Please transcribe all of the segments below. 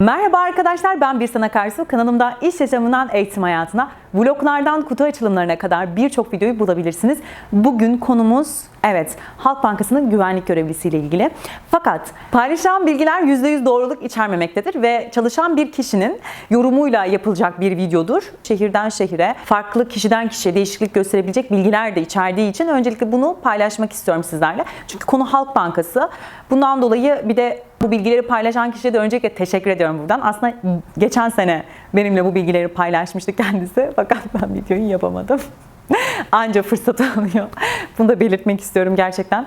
Merhaba arkadaşlar ben Birsen Akarsu. Kanalımda iş yaşamından eğitim hayatına, vloglardan kutu açılımlarına kadar birçok videoyu bulabilirsiniz. Bugün konumuz evet Halk Bankası'nın güvenlik görevlisiyle ilgili. Fakat paylaşılan bilgiler %100 doğruluk içermemektedir ve çalışan bir kişinin yorumuyla yapılacak bir videodur. Şehirden şehire, farklı kişiden kişiye değişiklik gösterebilecek bilgiler de içerdiği için öncelikle bunu paylaşmak istiyorum sizlerle. Çünkü konu Halk Bankası. Bundan dolayı bir de bu bilgileri paylaşan kişiye de öncelikle teşekkür ediyorum buradan. Aslında geçen sene benimle bu bilgileri paylaşmıştı kendisi fakat ben videoyu yapamadım. Anca fırsat alıyor. Bunu da belirtmek istiyorum gerçekten.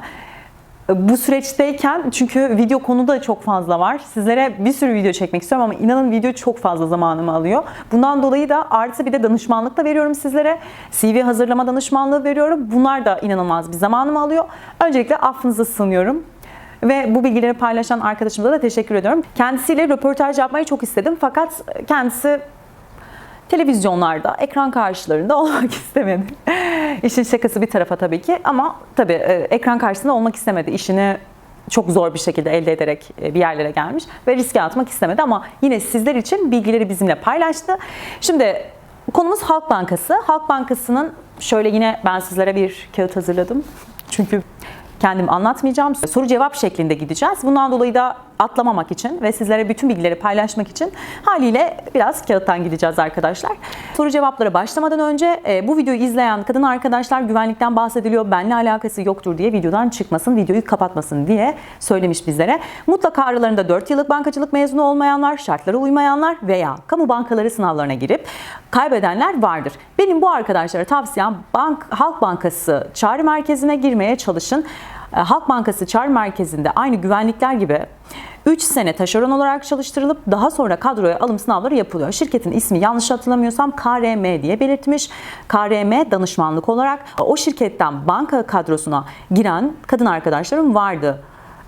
Bu süreçteyken çünkü video konuda çok fazla var. Sizlere bir sürü video çekmek istiyorum ama inanın video çok fazla zamanımı alıyor. Bundan dolayı da artı bir de danışmanlık da veriyorum sizlere. CV hazırlama danışmanlığı veriyorum. Bunlar da inanılmaz bir zamanımı alıyor. Öncelikle affınıza sığınıyorum. Ve bu bilgileri paylaşan arkadaşımıza da teşekkür ediyorum. Kendisiyle röportaj yapmayı çok istedim fakat kendisi televizyonlarda, ekran karşılarında olmak istemedi. İşin şakası bir tarafa tabii ki ama tabii e, ekran karşısında olmak istemedi. İşini çok zor bir şekilde elde ederek e, bir yerlere gelmiş ve riske atmak istemedi ama yine sizler için bilgileri bizimle paylaştı. Şimdi konumuz Halk Bankası. Halk Bankası'nın şöyle yine ben sizlere bir kağıt hazırladım. Çünkü kendim anlatmayacağım. Soru cevap şeklinde gideceğiz. Bundan dolayı da atlamamak için ve sizlere bütün bilgileri paylaşmak için haliyle biraz kağıttan gideceğiz arkadaşlar. Soru cevaplara başlamadan önce e, bu videoyu izleyen kadın arkadaşlar güvenlikten bahsediliyor, benimle alakası yoktur diye videodan çıkmasın, videoyu kapatmasın diye söylemiş bizlere. Mutlaka aralarında 4 yıllık bankacılık mezunu olmayanlar, şartlara uymayanlar veya kamu bankaları sınavlarına girip kaybedenler vardır. Benim bu arkadaşlara tavsiyem Bank Halk Bankası çağrı merkezine girmeye çalışın. E, Halk Bankası Çağrı Merkezi'nde aynı güvenlikler gibi 3 sene taşeron olarak çalıştırılıp daha sonra kadroya alım sınavları yapılıyor. Şirketin ismi yanlış hatırlamıyorsam KRM diye belirtmiş. KRM danışmanlık olarak o şirketten banka kadrosuna giren kadın arkadaşlarım vardı.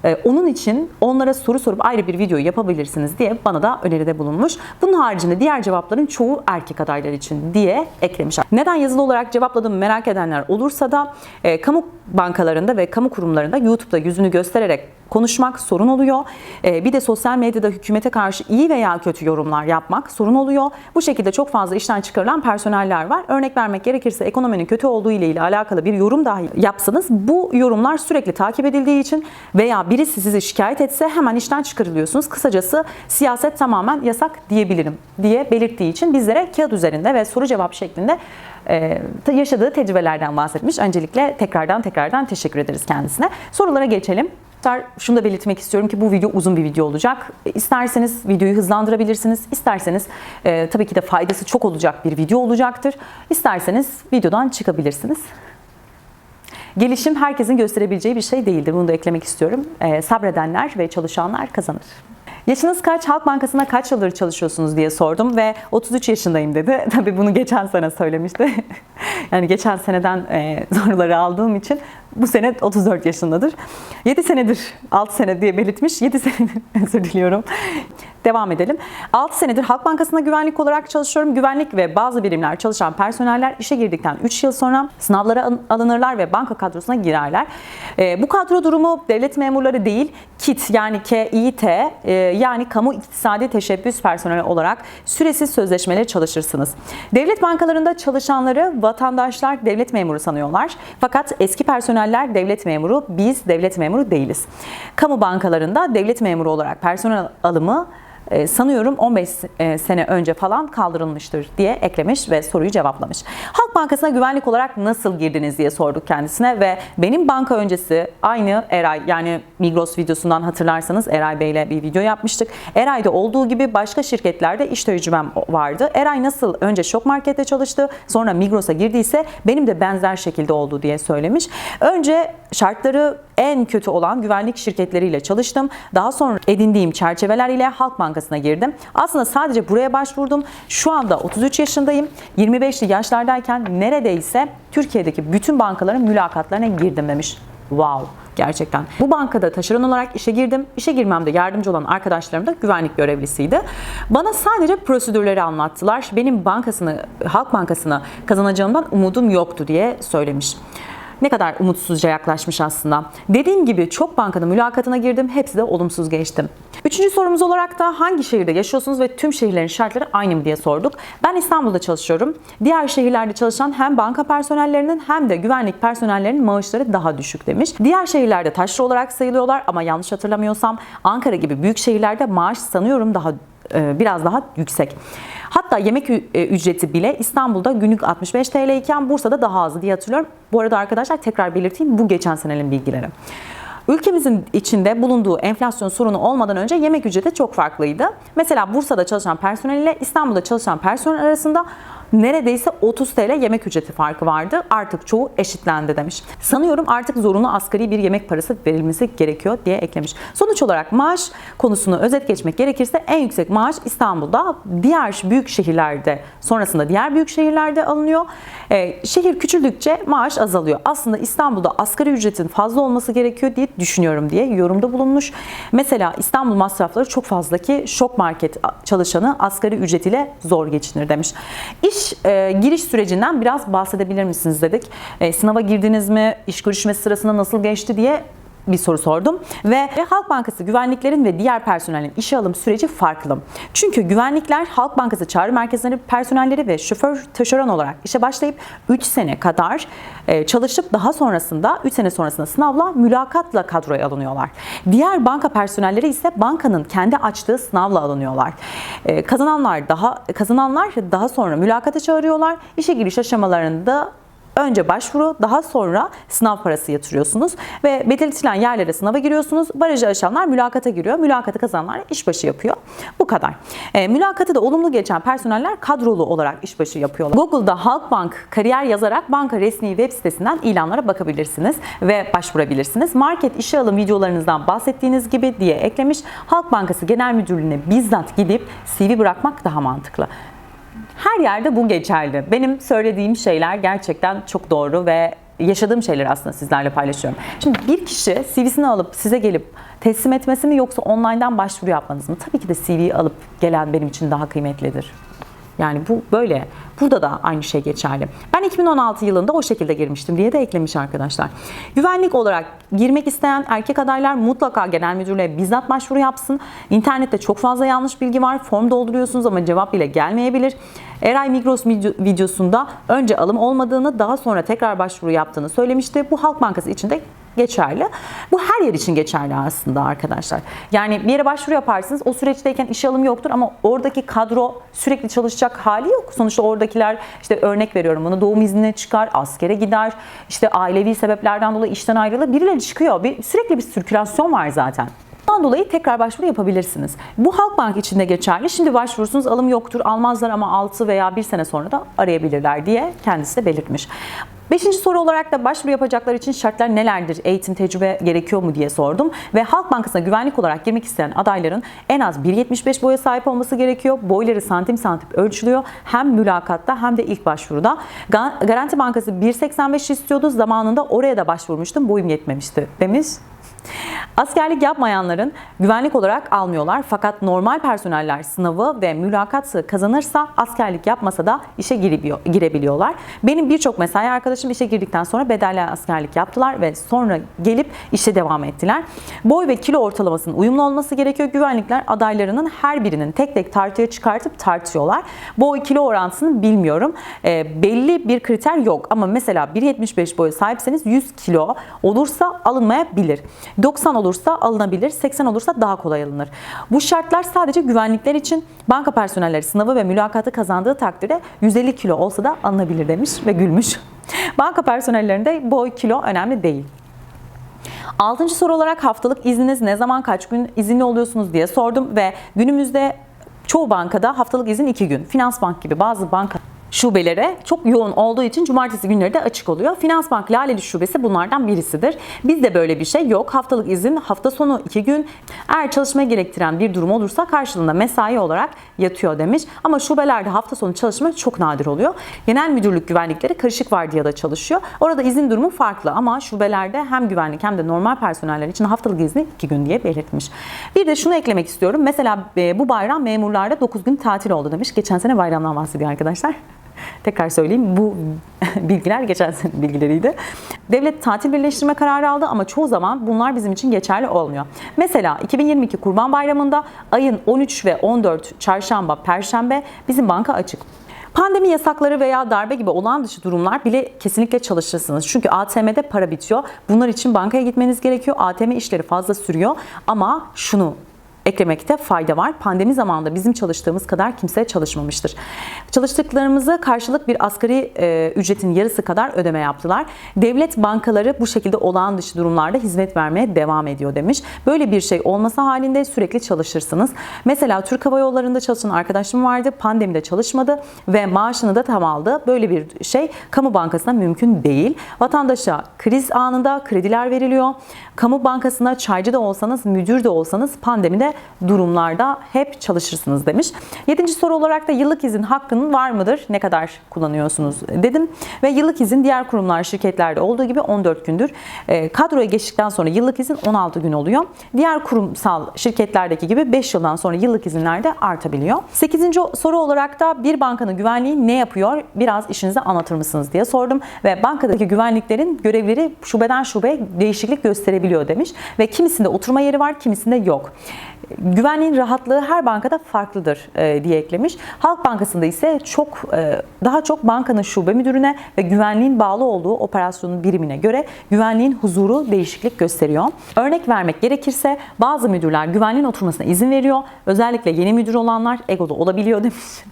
Ee, Onun için onlara soru sorup ayrı bir video yapabilirsiniz diye bana da öneride bulunmuş. Bunun haricinde diğer cevapların çoğu erkek adaylar için diye eklemiş. Neden yazılı olarak cevapladığımı merak edenler olursa da e, kamu bankalarında ve kamu kurumlarında YouTube'da yüzünü göstererek konuşmak sorun oluyor. Ee, bir de sosyal medyada hükümete karşı iyi veya kötü yorumlar yapmak sorun oluyor. Bu şekilde çok fazla işten çıkarılan personeller var. Örnek vermek gerekirse ekonominin kötü olduğu ile ilgili alakalı bir yorum dahi yapsanız bu yorumlar sürekli takip edildiği için veya birisi sizi şikayet etse hemen işten çıkarılıyorsunuz. Kısacası siyaset tamamen yasak diyebilirim diye belirttiği için bizlere kağıt üzerinde ve soru cevap şeklinde yaşadığı tecrübelerden bahsetmiş. Öncelikle tekrardan tekrardan teşekkür ederiz kendisine. Sorulara geçelim. Şunu da belirtmek istiyorum ki bu video uzun bir video olacak. İsterseniz videoyu hızlandırabilirsiniz. İsterseniz e, tabii ki de faydası çok olacak bir video olacaktır. İsterseniz videodan çıkabilirsiniz. Gelişim herkesin gösterebileceği bir şey değildir. Bunu da eklemek istiyorum. E, sabredenler ve çalışanlar kazanır. Yaşınız kaç? Halk Bankası'na kaç yıldır çalışıyorsunuz diye sordum ve 33 yaşındayım dedi. Tabii bunu geçen sene söylemişti. yani geçen seneden e, soruları aldığım için bu sene 34 yaşındadır. 7 senedir, 6 sene diye belirtmiş. 7 senedir özür diliyorum. Devam edelim. 6 senedir Halk Bankası'nda güvenlik olarak çalışıyorum. Güvenlik ve bazı birimler çalışan personeller işe girdikten 3 yıl sonra sınavlara alınırlar ve banka kadrosuna girerler. E, bu kadro durumu devlet memurları değil, KİT yani KİT e, yani kamu iktisadi teşebbüs personeli olarak süresiz sözleşmeleri çalışırsınız. Devlet bankalarında çalışanları vatandaşlar devlet memuru sanıyorlar. Fakat eski personeller devlet memuru, biz devlet memuru değiliz. Kamu bankalarında devlet memuru olarak personel alımı sanıyorum 15 e, sene önce falan kaldırılmıştır diye eklemiş ve soruyu cevaplamış. Halk Bankası'na güvenlik olarak nasıl girdiniz diye sorduk kendisine ve benim banka öncesi aynı Eray yani Migros videosundan hatırlarsanız Eray Bey ile bir video yapmıştık. Eray'da olduğu gibi başka şirketlerde iş tecrübem vardı. Eray nasıl önce şok markette çalıştı sonra Migros'a girdiyse benim de benzer şekilde oldu diye söylemiş. Önce şartları en kötü olan güvenlik şirketleriyle çalıştım. Daha sonra edindiğim çerçeveler ile Halk Bankası'na girdim. Aslında sadece buraya başvurdum. Şu anda 33 yaşındayım. 25'li yaşlardayken neredeyse Türkiye'deki bütün bankaların mülakatlarına girdim demiş. Wow gerçekten. Bu bankada taşeron olarak işe girdim. İşe girmemde yardımcı olan arkadaşlarım da güvenlik görevlisiydi. Bana sadece prosedürleri anlattılar. Benim bankasını, Halk Bankası'na kazanacağımdan umudum yoktu diye söylemiş. Ne kadar umutsuzca yaklaşmış aslında. Dediğim gibi çok bankada mülakatına girdim. Hepsi de olumsuz geçtim. Üçüncü sorumuz olarak da hangi şehirde yaşıyorsunuz ve tüm şehirlerin şartları aynı mı diye sorduk. Ben İstanbul'da çalışıyorum. Diğer şehirlerde çalışan hem banka personellerinin hem de güvenlik personellerinin maaşları daha düşük demiş. Diğer şehirlerde taşra olarak sayılıyorlar ama yanlış hatırlamıyorsam Ankara gibi büyük şehirlerde maaş sanıyorum daha e, biraz daha yüksek. Hatta yemek e, ücreti bile İstanbul'da günlük 65 TL iken Bursa'da daha az diye hatırlıyorum. Bu arada arkadaşlar tekrar belirteyim bu geçen senenin bilgileri. Ülkemizin içinde bulunduğu enflasyon sorunu olmadan önce yemek ücreti çok farklıydı. Mesela Bursa'da çalışan personel ile İstanbul'da çalışan personel arasında neredeyse 30 TL yemek ücreti farkı vardı. Artık çoğu eşitlendi demiş. Sanıyorum artık zorunlu asgari bir yemek parası verilmesi gerekiyor diye eklemiş. Sonuç olarak maaş konusunu özet geçmek gerekirse en yüksek maaş İstanbul'da, diğer büyük şehirlerde, sonrasında diğer büyük şehirlerde alınıyor. Ee, şehir küçüldükçe maaş azalıyor. Aslında İstanbul'da asgari ücretin fazla olması gerekiyor diye düşünüyorum diye yorumda bulunmuş. Mesela İstanbul masrafları çok fazla ki şok market çalışanı asgari ücretiyle zor geçinir demiş. İş e, giriş sürecinden biraz bahsedebilir misiniz dedik. E, sınava girdiniz mi? İş görüşmesi sırasında nasıl geçti diye bir soru sordum ve Halk Bankası güvenliklerin ve diğer personelin işe alım süreci farklı. Çünkü güvenlikler Halk Bankası çağrı merkezleri personelleri ve şoför taşeron olarak işe başlayıp 3 sene kadar e, çalışıp daha sonrasında 3 sene sonrasında sınavla mülakatla kadroya alınıyorlar. Diğer banka personelleri ise bankanın kendi açtığı sınavla alınıyorlar. E, Kazananlar daha kazananlar daha sonra mülakata çağırıyorlar. İşe giriş aşamalarında Önce başvuru, daha sonra sınav parası yatırıyorsunuz ve belirtilen yerlere sınava giriyorsunuz. Barajı aşanlar mülakata giriyor. Mülakatı kazananlar işbaşı yapıyor. Bu kadar. E, mülakatı da olumlu geçen personeller kadrolu olarak işbaşı yapıyorlar. Google'da Halkbank kariyer yazarak banka resmi web sitesinden ilanlara bakabilirsiniz ve başvurabilirsiniz. Market işe alım videolarınızdan bahsettiğiniz gibi diye eklemiş. Halk Bankası Genel Müdürlüğü'ne bizzat gidip CV bırakmak daha mantıklı. Her yerde bu geçerli. Benim söylediğim şeyler gerçekten çok doğru ve yaşadığım şeyleri aslında sizlerle paylaşıyorum. Şimdi bir kişi CV'sini alıp size gelip teslim etmesi mi yoksa online'dan başvuru yapmanız mı? Tabii ki de CV alıp gelen benim için daha kıymetlidir. Yani bu böyle. Burada da aynı şey geçerli. Ben 2016 yılında o şekilde girmiştim diye de eklemiş arkadaşlar. Güvenlik olarak girmek isteyen erkek adaylar mutlaka genel müdürlüğe bizzat başvuru yapsın. İnternette çok fazla yanlış bilgi var. Form dolduruyorsunuz ama cevap bile gelmeyebilir. Eray Migros video- videosunda önce alım olmadığını daha sonra tekrar başvuru yaptığını söylemişti. Bu Halk Bankası için de geçerli. Bu her yer için geçerli aslında arkadaşlar. Yani bir yere başvuru yaparsınız. O süreçteyken işe alım yoktur ama oradaki kadro sürekli çalışacak hali yok. Sonuçta oradakiler işte örnek veriyorum bunu doğum iznine çıkar, askere gider, işte ailevi sebeplerden dolayı işten ayrılır. Birileri çıkıyor. Bir, sürekli bir sirkülasyon var zaten. Bundan dolayı tekrar başvuru yapabilirsiniz. Bu Halkbank için de geçerli. Şimdi başvurursunuz alım yoktur, almazlar ama 6 veya 1 sene sonra da arayabilirler diye kendisi de belirtmiş. Beşinci soru olarak da başvuru yapacaklar için şartlar nelerdir? Eğitim, tecrübe gerekiyor mu diye sordum. Ve Halk Bankası'na güvenlik olarak girmek isteyen adayların en az 1.75 boya sahip olması gerekiyor. Boyları santim santim ölçülüyor. Hem mülakatta hem de ilk başvuruda. Ga- Garanti Bankası 1.85 istiyordu. Zamanında oraya da başvurmuştum. Boyum yetmemişti demiş. Askerlik yapmayanların güvenlik olarak almıyorlar fakat normal personeller sınavı ve mülakatı kazanırsa askerlik yapmasa da işe girebiliyor- girebiliyorlar. Benim birçok mesai arkadaşım işe girdikten sonra bedelli askerlik yaptılar ve sonra gelip işe devam ettiler. Boy ve kilo ortalamasının uyumlu olması gerekiyor. Güvenlikler adaylarının her birinin tek tek tartıya çıkartıp tartıyorlar. Boy kilo orantısını bilmiyorum. Ee, belli bir kriter yok ama mesela 1.75 boya sahipseniz 100 kilo olursa alınmayabilir. 90 olursa alınabilir, 80 olursa daha kolay alınır. Bu şartlar sadece güvenlikler için banka personelleri sınavı ve mülakatı kazandığı takdirde 150 kilo olsa da alınabilir demiş ve gülmüş. Banka personellerinde boy kilo önemli değil. Altıncı soru olarak haftalık izniniz ne zaman kaç gün izinli oluyorsunuz diye sordum ve günümüzde çoğu bankada haftalık izin 2 gün. Finansbank gibi bazı banka şubelere çok yoğun olduğu için cumartesi günleri de açık oluyor. Finansbank Laleli şubesi bunlardan birisidir. Bizde böyle bir şey yok. Haftalık izin hafta sonu 2 gün. Eğer çalışmaya gerektiren bir durum olursa karşılığında mesai olarak yatıyor demiş. Ama şubelerde hafta sonu çalışma çok nadir oluyor. Genel müdürlük güvenlikleri karışık vardiyada çalışıyor. Orada izin durumu farklı ama şubelerde hem güvenlik hem de normal personeller için haftalık izni 2 gün diye belirtmiş. Bir de şunu eklemek istiyorum. Mesela e, bu bayram memurlarda 9 gün tatil oldu demiş. Geçen sene bayramdan bahsediyor arkadaşlar. Tekrar söyleyeyim bu bilgiler geçen sene bilgileriydi. Devlet tatil birleştirme kararı aldı ama çoğu zaman bunlar bizim için geçerli olmuyor. Mesela 2022 Kurban Bayramı'nda ayın 13 ve 14 çarşamba, perşembe bizim banka açık. Pandemi yasakları veya darbe gibi olağan dışı durumlar bile kesinlikle çalışırsınız. Çünkü ATM'de para bitiyor. Bunlar için bankaya gitmeniz gerekiyor. ATM işleri fazla sürüyor. Ama şunu eklemekte fayda var. Pandemi zamanında bizim çalıştığımız kadar kimse çalışmamıştır. Çalıştıklarımızı karşılık bir asgari e, ücretin yarısı kadar ödeme yaptılar. Devlet bankaları bu şekilde olağan dışı durumlarda hizmet vermeye devam ediyor demiş. Böyle bir şey olması halinde sürekli çalışırsınız. Mesela Türk Hava Yolları'nda çalışan arkadaşım vardı. Pandemide çalışmadı ve maaşını da tam aldı. Böyle bir şey kamu bankasına mümkün değil. Vatandaşa kriz anında krediler veriliyor. Kamu bankasına çaycı da olsanız, müdür de olsanız pandemide durumlarda hep çalışırsınız demiş. Yedinci soru olarak da yıllık izin hakkının var mıdır? Ne kadar kullanıyorsunuz dedim. Ve yıllık izin diğer kurumlar, şirketlerde olduğu gibi 14 gündür. E, kadroya geçtikten sonra yıllık izin 16 gün oluyor. Diğer kurumsal şirketlerdeki gibi 5 yıldan sonra yıllık izinler de artabiliyor. Sekizinci soru olarak da bir bankanın güvenliği ne yapıyor? Biraz işinizi anlatır mısınız diye sordum. Ve bankadaki güvenliklerin görevleri şubeden şubeye değişiklik gösterebiliyor demiş. Ve kimisinde oturma yeri var, kimisinde yok. Güvenliğin rahatlığı her bankada farklıdır e, diye eklemiş. Halk Bankası'nda ise çok e, daha çok bankanın şube müdürüne ve güvenliğin bağlı olduğu operasyonun birimine göre güvenliğin huzuru değişiklik gösteriyor. Örnek vermek gerekirse bazı müdürler güvenliğin oturmasına izin veriyor. Özellikle yeni müdür olanlar egoda olabiliyor demiş.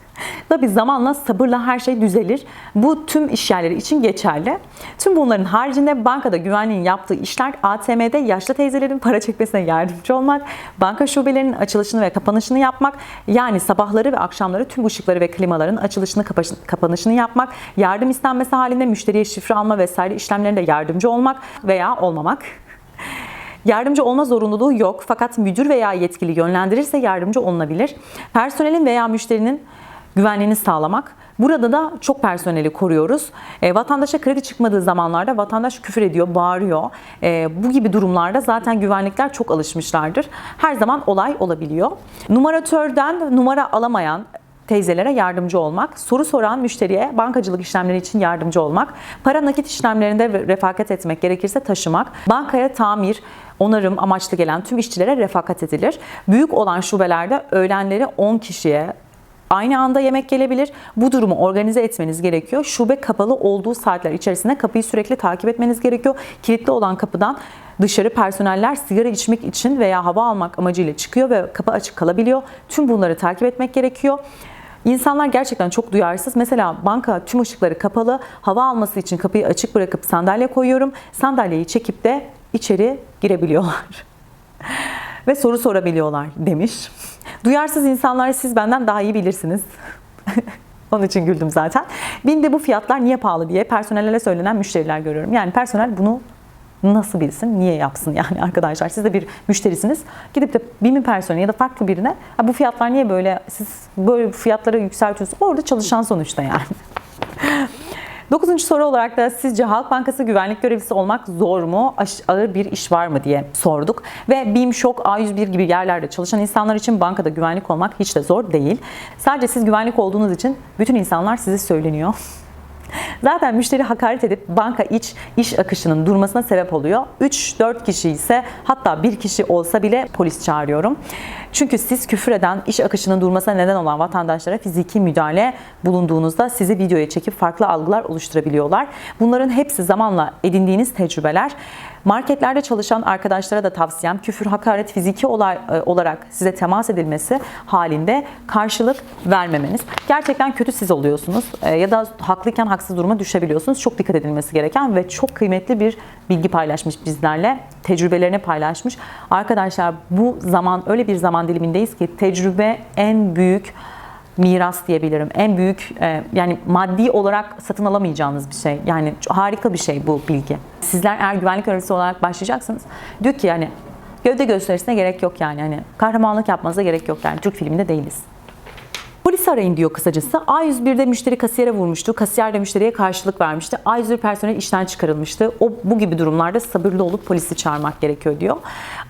Tabi zamanla sabırla her şey düzelir. Bu tüm iş yerleri için geçerli. Tüm bunların haricinde bankada güvenliğin yaptığı işler ATM'de yaşlı teyzelerin para çekmesine yardımcı olmak, banka şubelerinin açılışını ve kapanışını yapmak, yani sabahları ve akşamları tüm ışıkları ve klimaların açılışını kapanışını yapmak, yardım istenmesi halinde müşteriye şifre alma vesaire işlemlerinde yardımcı olmak veya olmamak. Yardımcı olma zorunluluğu yok fakat müdür veya yetkili yönlendirirse yardımcı olunabilir. Personelin veya müşterinin güvenliğini sağlamak. Burada da çok personeli koruyoruz. E, vatandaşa kredi çıkmadığı zamanlarda vatandaş küfür ediyor, bağırıyor. E, bu gibi durumlarda zaten güvenlikler çok alışmışlardır. Her zaman olay olabiliyor. Numaratörden numara alamayan teyzelere yardımcı olmak, soru soran müşteriye bankacılık işlemleri için yardımcı olmak, para nakit işlemlerinde refakat etmek gerekirse taşımak, bankaya tamir, onarım amaçlı gelen tüm işçilere refakat edilir. Büyük olan şubelerde öğlenleri 10 kişiye, Aynı anda yemek gelebilir. Bu durumu organize etmeniz gerekiyor. Şube kapalı olduğu saatler içerisinde kapıyı sürekli takip etmeniz gerekiyor. Kilitli olan kapıdan dışarı personeller sigara içmek için veya hava almak amacıyla çıkıyor ve kapı açık kalabiliyor. Tüm bunları takip etmek gerekiyor. İnsanlar gerçekten çok duyarsız. Mesela banka tüm ışıkları kapalı. Hava alması için kapıyı açık bırakıp sandalye koyuyorum. Sandalyeyi çekip de içeri girebiliyorlar. ve soru sorabiliyorlar demiş. Duyarsız insanlar siz benden daha iyi bilirsiniz. Onun için güldüm zaten. Binde bu fiyatlar niye pahalı diye personellere söylenen müşteriler görüyorum. Yani personel bunu nasıl bilsin, niye yapsın yani arkadaşlar. Siz de bir müşterisiniz. Gidip de BİM'in personeli ya da farklı birine bu fiyatlar niye böyle, siz böyle fiyatları yükseltiyorsunuz. Orada çalışan sonuçta yani. Dokuzuncu soru olarak da sizce Halk Bankası güvenlik görevlisi olmak zor mu? Ağır bir iş var mı diye sorduk. Ve BİM, ŞOK, A101 gibi yerlerde çalışan insanlar için bankada güvenlik olmak hiç de zor değil. Sadece siz güvenlik olduğunuz için bütün insanlar size söyleniyor. Zaten müşteri hakaret edip banka iç iş akışının durmasına sebep oluyor. 3-4 kişi ise hatta bir kişi olsa bile polis çağırıyorum. Çünkü siz küfür eden iş akışının durmasına neden olan vatandaşlara fiziki müdahale bulunduğunuzda sizi videoya çekip farklı algılar oluşturabiliyorlar. Bunların hepsi zamanla edindiğiniz tecrübeler. Marketlerde çalışan arkadaşlara da tavsiyem küfür, hakaret, fiziki olay e, olarak size temas edilmesi halinde karşılık vermemeniz. Gerçekten kötü siz oluyorsunuz e, ya da haklıyken haksız duruma düşebiliyorsunuz. Çok dikkat edilmesi gereken ve çok kıymetli bir bilgi paylaşmış bizlerle. Tecrübelerini paylaşmış. Arkadaşlar bu zaman öyle bir zaman dilimindeyiz ki tecrübe en büyük miras diyebilirim. En büyük e, yani maddi olarak satın alamayacağınız bir şey. Yani harika bir şey bu bilgi. Sizler eğer güvenlik görevlisi olarak başlayacaksınız. Diyor ki yani gövde gösterisine gerek yok yani. Hani kahramanlık yapmanıza gerek yok yani. Türk filminde değiliz. Arayın diyor kısacası. A101'de müşteri kasiyere vurmuştu. Kasiyer de müşteriye karşılık vermişti. A101 personeli işten çıkarılmıştı. O bu gibi durumlarda sabırlı olup polisi çağırmak gerekiyor diyor.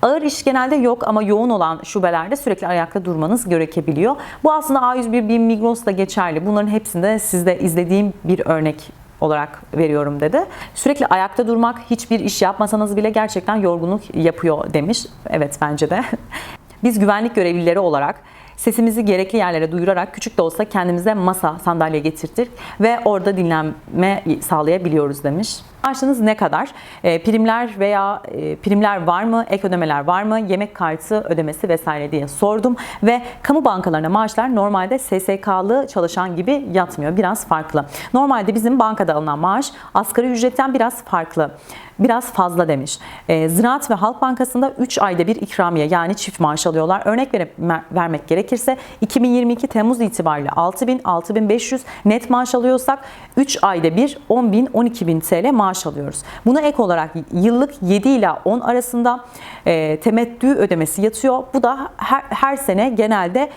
Ağır iş genelde yok ama yoğun olan şubelerde sürekli ayakta durmanız gerekebiliyor. Bu aslında A101 bir Migros'ta geçerli. Bunların hepsinde sizde izlediğim bir örnek olarak veriyorum dedi. Sürekli ayakta durmak, hiçbir iş yapmasanız bile gerçekten yorgunluk yapıyor demiş. Evet bence de. Biz güvenlik görevlileri olarak sesimizi gerekli yerlere duyurarak küçük de olsa kendimize masa, sandalye getirttik ve orada dinlenme sağlayabiliyoruz demiş. Maaşınız ne kadar? E, primler veya e, primler var mı? Ek ödemeler var mı? Yemek kartı ödemesi vesaire diye sordum ve kamu bankalarına maaşlar normalde SSK'lı çalışan gibi yatmıyor. Biraz farklı. Normalde bizim bankada alınan maaş asgari ücretten biraz farklı. Biraz fazla demiş. E, Ziraat ve Halk Bankası'nda 3 ayda bir ikramiye yani çift maaş alıyorlar. Örnek verip, vermek gerekirse 2022 Temmuz itibariyle 6000 6500 net maaş alıyorsak 3 ayda bir 10.000 12.000 TL maaş alıyoruz. Buna ek olarak yıllık 7 ile 10 arasında e, temettü ödemesi yatıyor. Bu da her, her sene genelde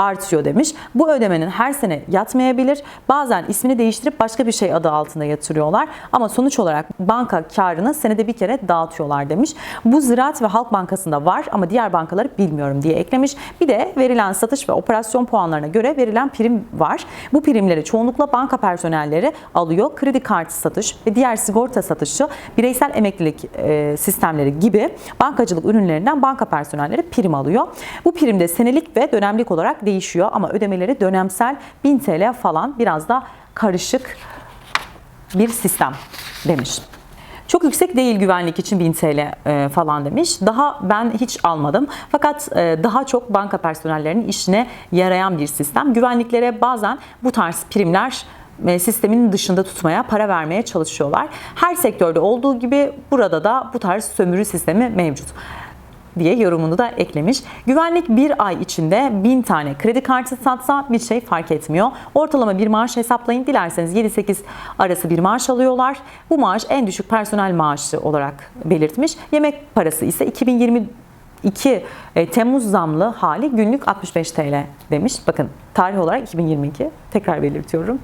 artıyor demiş. Bu ödemenin her sene yatmayabilir. Bazen ismini değiştirip başka bir şey adı altında yatırıyorlar. Ama sonuç olarak banka karını senede bir kere dağıtıyorlar demiş. Bu Ziraat ve Halk Bankası'nda var ama diğer bankaları bilmiyorum diye eklemiş. Bir de verilen satış ve operasyon puanlarına göre verilen prim var. Bu primleri çoğunlukla banka personelleri alıyor. Kredi kartı satış ve diğer sigorta satışı, bireysel emeklilik e, sistemleri gibi bankacılık ürünlerinden banka personelleri prim alıyor. Bu prim de senelik ve dönemlik olarak değişiyor ama ödemeleri dönemsel 1000 TL falan biraz da karışık bir sistem demiş. Çok yüksek değil güvenlik için 1000 TL e, falan demiş. Daha ben hiç almadım. Fakat e, daha çok banka personellerinin işine yarayan bir sistem. Güvenliklere bazen bu tarz primler e, sistemin dışında tutmaya, para vermeye çalışıyorlar. Her sektörde olduğu gibi burada da bu tarz sömürü sistemi mevcut diye yorumunu da eklemiş. Güvenlik bir ay içinde 1000 tane kredi kartı satsa bir şey fark etmiyor. Ortalama bir maaş hesaplayın. Dilerseniz 7-8 arası bir maaş alıyorlar. Bu maaş en düşük personel maaşı olarak belirtmiş. Yemek parası ise 2022 e, Temmuz zamlı hali günlük 65 TL demiş. Bakın tarih olarak 2022 tekrar belirtiyorum.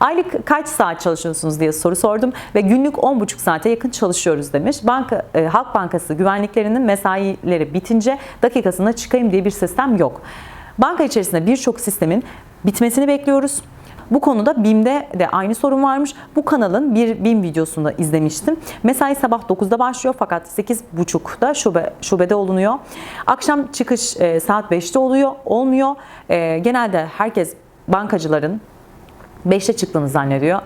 Aylık kaç saat çalışıyorsunuz diye soru sordum ve günlük 10,5 saate yakın çalışıyoruz demiş. Banka e, Halk Bankası güvenliklerinin mesaileri bitince dakikasında çıkayım diye bir sistem yok. Banka içerisinde birçok sistemin bitmesini bekliyoruz. Bu konuda BİM'de de aynı sorun varmış. Bu kanalın bir BİM videosunda izlemiştim. Mesai sabah 9'da başlıyor fakat 8.30'da şube, şubede olunuyor. Akşam çıkış e, saat 5'te oluyor, olmuyor. E, genelde herkes bankacıların 5'te çıktığını zannediyor.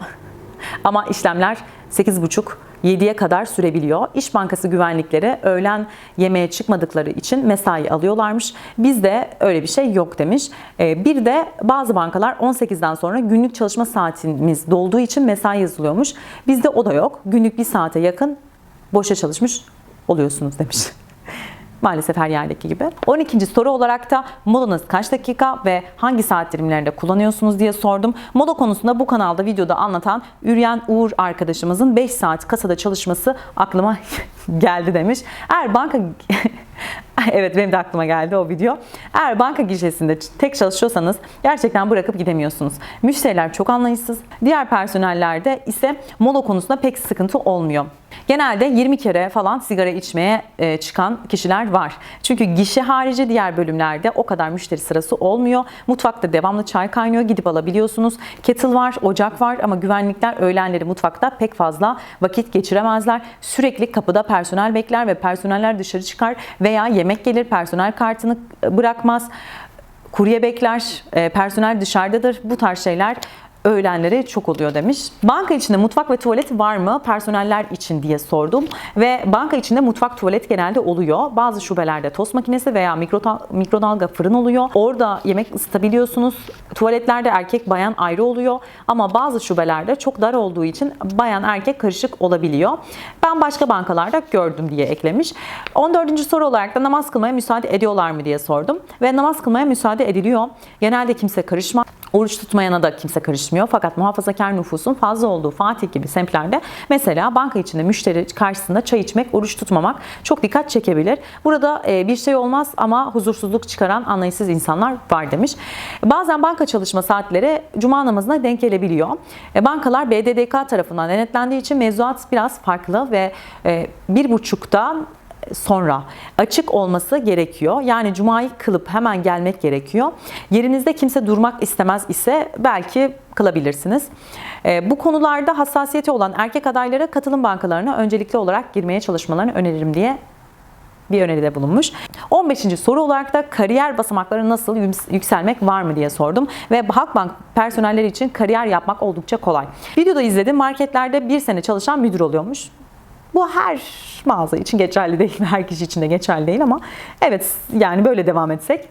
Ama işlemler 8.30 7'ye kadar sürebiliyor. İş Bankası güvenlikleri öğlen yemeğe çıkmadıkları için mesai alıyorlarmış. Bizde öyle bir şey yok demiş. Ee, bir de bazı bankalar 18'den sonra günlük çalışma saatimiz dolduğu için mesai yazılıyormuş. Bizde o da yok. Günlük bir saate yakın boşa çalışmış oluyorsunuz demiş. Maalesef her yerdeki gibi. 12. soru olarak da modanız kaç dakika ve hangi saat dilimlerinde kullanıyorsunuz diye sordum. Moda konusunda bu kanalda videoda anlatan Üryen Uğur arkadaşımızın 5 saat kasada çalışması aklıma geldi demiş. Eğer banka evet benim de aklıma geldi o video. Eğer banka gişesinde tek çalışıyorsanız gerçekten bırakıp gidemiyorsunuz. Müşteriler çok anlayışsız. Diğer personellerde ise mola konusunda pek sıkıntı olmuyor. Genelde 20 kere falan sigara içmeye e, çıkan kişiler var. Çünkü gişe harici diğer bölümlerde o kadar müşteri sırası olmuyor. Mutfakta devamlı çay kaynıyor gidip alabiliyorsunuz. Kettle var, ocak var ama güvenlikler öğlenleri mutfakta pek fazla vakit geçiremezler. Sürekli kapıda personel bekler ve personeller dışarı çıkar veya yemek gelir personel kartını bırakmaz. Kurye bekler, e, personel dışarıdadır. Bu tarz şeyler öğlenleri çok oluyor demiş. Banka içinde mutfak ve tuvalet var mı personeller için diye sordum ve banka içinde mutfak tuvalet genelde oluyor. Bazı şubelerde tost makinesi veya mikrodalga fırın oluyor. Orada yemek ısıtabiliyorsunuz. Tuvaletlerde erkek bayan ayrı oluyor ama bazı şubelerde çok dar olduğu için bayan erkek karışık olabiliyor. Ben başka bankalarda gördüm diye eklemiş. 14. soru olarak da namaz kılmaya müsaade ediyorlar mı diye sordum ve namaz kılmaya müsaade ediliyor. Genelde kimse karışmaz. Oruç tutmayana da kimse karışmıyor. Fakat muhafazakar nüfusun fazla olduğu Fatih gibi semtlerde mesela banka içinde müşteri karşısında çay içmek, oruç tutmamak çok dikkat çekebilir. Burada e, bir şey olmaz ama huzursuzluk çıkaran anlayışsız insanlar var demiş. Bazen banka çalışma saatleri cuma namazına denk gelebiliyor. E, Bankalar BDDK tarafından denetlendiği için mevzuat biraz farklı ve e, bir buçukta sonra açık olması gerekiyor. Yani cumayı kılıp hemen gelmek gerekiyor. Yerinizde kimse durmak istemez ise belki kılabilirsiniz. E, bu konularda hassasiyeti olan erkek adaylara katılım bankalarına öncelikli olarak girmeye çalışmalarını öneririm diye bir öneride bulunmuş. 15. soru olarak da kariyer basamakları nasıl yüks- yükselmek var mı diye sordum. Ve Halkbank personelleri için kariyer yapmak oldukça kolay. Videoda izledim marketlerde bir sene çalışan müdür oluyormuş. Bu her mağaza için geçerli değil, her kişi için de geçerli değil ama evet yani böyle devam etsek.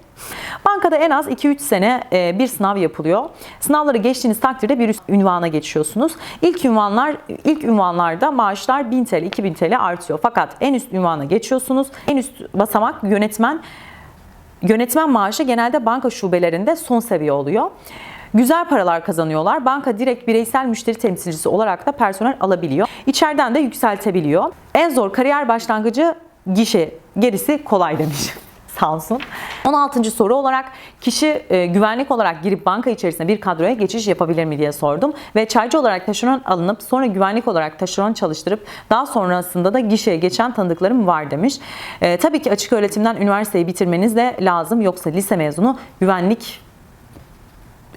Bankada en az 2-3 sene e, bir sınav yapılıyor. Sınavları geçtiğiniz takdirde bir üst ünvana geçiyorsunuz. İlk ünvanlar ilk ünvanlarda maaşlar 1000 TL, 2000 TL artıyor. Fakat en üst ünvana geçiyorsunuz. En üst basamak yönetmen Yönetmen maaşı genelde banka şubelerinde son seviye oluyor. Güzel paralar kazanıyorlar. Banka direkt bireysel müşteri temsilcisi olarak da personel alabiliyor. İçeriden de yükseltebiliyor. En zor kariyer başlangıcı gişe, gerisi kolay demiş. Sağ olsun. 16. soru olarak kişi e, güvenlik olarak girip banka içerisinde bir kadroya geçiş yapabilir mi diye sordum. Ve çaycı olarak taşeron alınıp sonra güvenlik olarak taşeron çalıştırıp daha sonrasında da gişeye geçen tanıdıklarım var demiş. E, tabii ki açık öğretimden üniversiteyi bitirmeniz de lazım. Yoksa lise mezunu güvenlik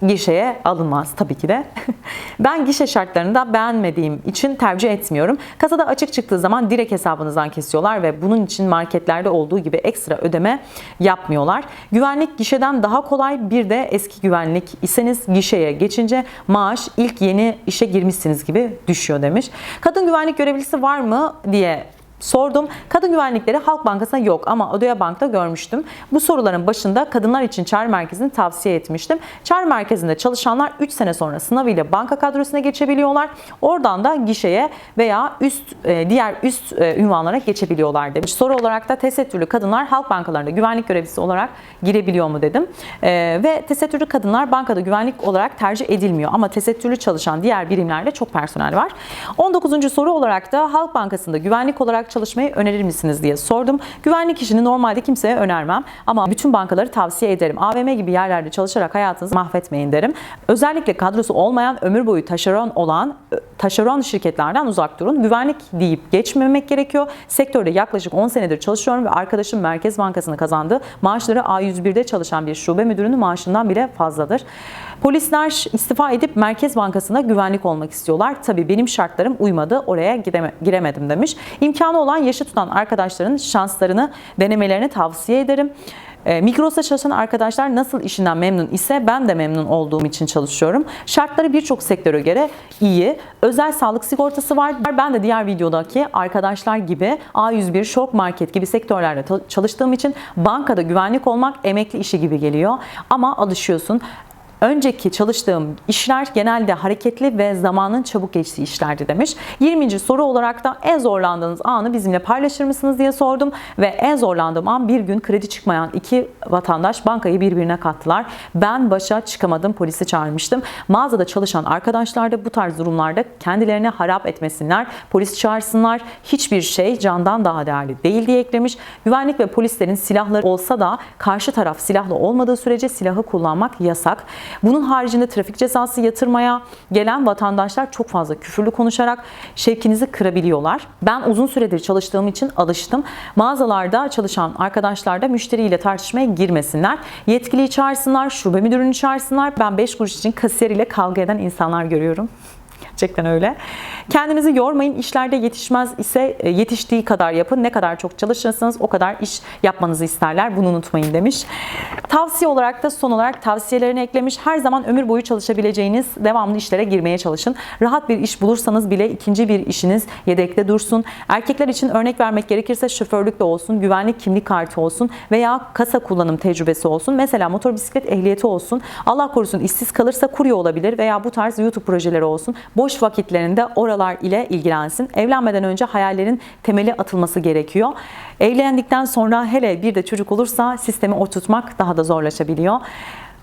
gişeye alınmaz tabii ki de. ben gişe şartlarını da beğenmediğim için tercih etmiyorum. Kasada açık çıktığı zaman direkt hesabınızdan kesiyorlar ve bunun için marketlerde olduğu gibi ekstra ödeme yapmıyorlar. Güvenlik gişeden daha kolay. Bir de eski güvenlik iseniz gişeye geçince maaş ilk yeni işe girmişsiniz gibi düşüyor demiş. Kadın güvenlik görevlisi var mı diye Sordum. Kadın güvenlikleri Halk Bankası'na yok ama Odea Bank'ta görmüştüm. Bu soruların başında kadınlar için çağrı merkezini tavsiye etmiştim. Çağrı merkezinde çalışanlar 3 sene sonra sınavıyla banka kadrosuna geçebiliyorlar. Oradan da gişeye veya üst e, diğer üst e, ünvanlara geçebiliyorlar demiş. Soru olarak da tesettürlü kadınlar halk bankalarında güvenlik görevlisi olarak girebiliyor mu dedim. E, ve tesettürlü kadınlar bankada güvenlik olarak tercih edilmiyor ama tesettürlü çalışan diğer birimlerde çok personel var. 19. soru olarak da Halk Bankası'nda güvenlik olarak çalışmayı önerir misiniz diye sordum. Güvenlik işini normalde kimseye önermem ama bütün bankaları tavsiye ederim. AVM gibi yerlerde çalışarak hayatınızı mahvetmeyin derim. Özellikle kadrosu olmayan ömür boyu taşeron olan taşeron şirketlerden uzak durun. Güvenlik deyip geçmemek gerekiyor. Sektörde yaklaşık 10 senedir çalışıyorum ve arkadaşım Merkez Bankası'nı kazandı. Maaşları A101'de çalışan bir şube müdürünün maaşından bile fazladır. Polisler istifa edip Merkez Bankası'na güvenlik olmak istiyorlar. Tabii benim şartlarım uymadı. Oraya giremedim demiş. İmkanı olan yaşı tutan arkadaşların şanslarını denemelerini tavsiye ederim. E, Migros'ta çalışan arkadaşlar nasıl işinden memnun ise ben de memnun olduğum için çalışıyorum. Şartları birçok sektöre göre iyi. Özel sağlık sigortası var. Ben de diğer videodaki arkadaşlar gibi A101, Şok Market gibi sektörlerde çalıştığım için bankada güvenlik olmak emekli işi gibi geliyor. Ama alışıyorsun. Önceki çalıştığım işler genelde hareketli ve zamanın çabuk geçtiği işlerdi demiş. 20. soru olarak da en zorlandığınız anı bizimle paylaşır mısınız diye sordum. Ve en zorlandığım an bir gün kredi çıkmayan iki vatandaş bankayı birbirine kattılar. Ben başa çıkamadım polisi çağırmıştım. Mağazada çalışan arkadaşlar da bu tarz durumlarda kendilerine harap etmesinler. Polis çağırsınlar. Hiçbir şey candan daha değerli değil diye eklemiş. Güvenlik ve polislerin silahları olsa da karşı taraf silahlı olmadığı sürece silahı kullanmak yasak. Bunun haricinde trafik cezası yatırmaya gelen vatandaşlar çok fazla küfürlü konuşarak şevkinizi kırabiliyorlar. Ben uzun süredir çalıştığım için alıştım. Mağazalarda çalışan arkadaşlar da müşteriyle tartışmaya girmesinler. Yetkiliyi çağırsınlar, şube müdürünü çağırsınlar. Ben 5 kuruş için kasiyeriyle kavga eden insanlar görüyorum. Gerçekten öyle. Kendinizi yormayın. İşlerde yetişmez ise e, yetiştiği kadar yapın. Ne kadar çok çalışırsanız o kadar iş yapmanızı isterler. Bunu unutmayın demiş. Tavsiye olarak da son olarak tavsiyelerini eklemiş. Her zaman ömür boyu çalışabileceğiniz devamlı işlere girmeye çalışın. Rahat bir iş bulursanız bile ikinci bir işiniz yedekte dursun. Erkekler için örnek vermek gerekirse şoförlük de olsun, güvenlik kimlik kartı olsun veya kasa kullanım tecrübesi olsun. Mesela motor bisiklet ehliyeti olsun. Allah korusun işsiz kalırsa kurye olabilir veya bu tarz YouTube projeleri olsun. Boş vakitlerinde oralar ile ilgilensin. Evlenmeden önce hayallerin temeli atılması gerekiyor. Evlendikten sonra hele bir de çocuk olursa sistemi oturtmak daha da zorlaşabiliyor.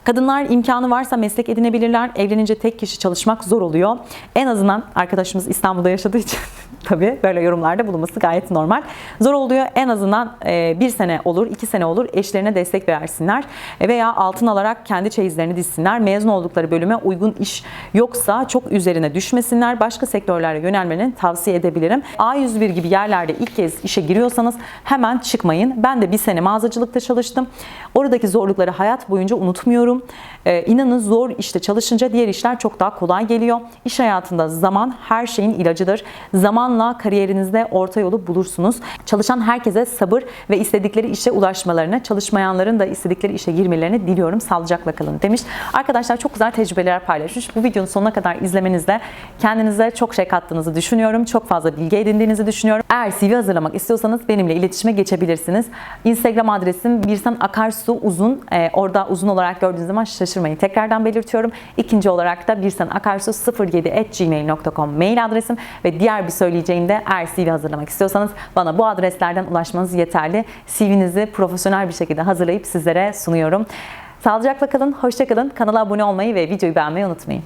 Kadınlar imkanı varsa meslek edinebilirler. Evlenince tek kişi çalışmak zor oluyor. En azından arkadaşımız İstanbul'da yaşadığı için tabii böyle yorumlarda bulunması gayet normal. Zor oluyor. En azından e, bir sene olur, iki sene olur eşlerine destek versinler. E, veya altın alarak kendi çeyizlerini dizsinler. Mezun oldukları bölüme uygun iş yoksa çok üzerine düşmesinler. Başka sektörlere yönelmeni tavsiye edebilirim. A101 gibi yerlerde ilk kez işe giriyorsanız hemen çıkmayın. Ben de bir sene mağazacılıkta çalıştım. Oradaki zorlukları hayat boyunca unutmuyorum. Ee, inanın zor işte çalışınca diğer işler çok daha kolay geliyor. İş hayatında zaman her şeyin ilacıdır. Zamanla kariyerinizde orta yolu bulursunuz. Çalışan herkese sabır ve istedikleri işe ulaşmalarını, çalışmayanların da istedikleri işe girmelerini diliyorum. Sağlıcakla kalın demiş. Arkadaşlar çok güzel tecrübeler paylaşmış. Bu videonun sonuna kadar izlemenizde kendinize çok şey kattığınızı düşünüyorum. Çok fazla bilgi edindiğinizi düşünüyorum. Eğer CV hazırlamak istiyorsanız benimle iletişime geçebilirsiniz. Instagram adresim Birsan Akarsu Uzun. Ee, orada uzun olarak gördüğünüz zaman şaşırmayın. Tekrardan belirtiyorum. İkinci olarak da Birsan Akarsu 07gmail.com mail adresim ve diğer bir söyleyeceğim de eğer hazırlamak istiyorsanız bana bu adreslerden ulaşmanız yeterli. CV'nizi profesyonel bir şekilde hazırlayıp sizlere sunuyorum. Sağlıcakla kalın, hoşça kalın. Kanala abone olmayı ve videoyu beğenmeyi unutmayın.